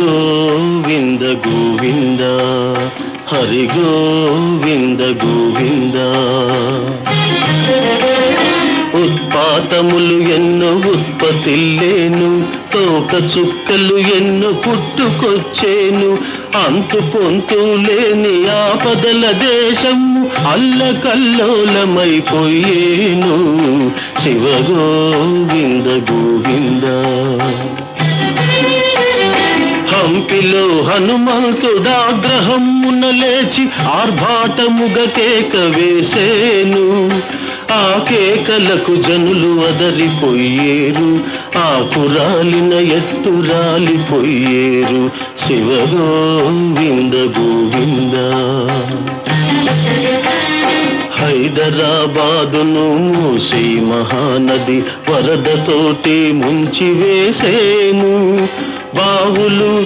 గోవింద గోవింద హరి గోవింద గోవింద. ఉత్పాతములు ఎన్నో ఉత్పత్తిల్లేను తోక చుక్కలు ఎన్నో పుట్టుకొచ్చేను. అంతు పొంతు లేని ఆపదల దేశము అల్లకల్లోలమైపోయేను. శివ గోవింద గోవిందా. కంపిలో హనుమంతుడాగ్రహమున లేచి ఆర్భాటముగ కేక వేసేను. ఆ కేకలకు జనులు అదరిపోయేరు. ఆ కురాలిన ఎత్తు రాలిపోయేరు. శివగోవింద గోవింద. హైదరాబాదును మూసి మహానది వరదతోటి ముంచి వేసేను బావులు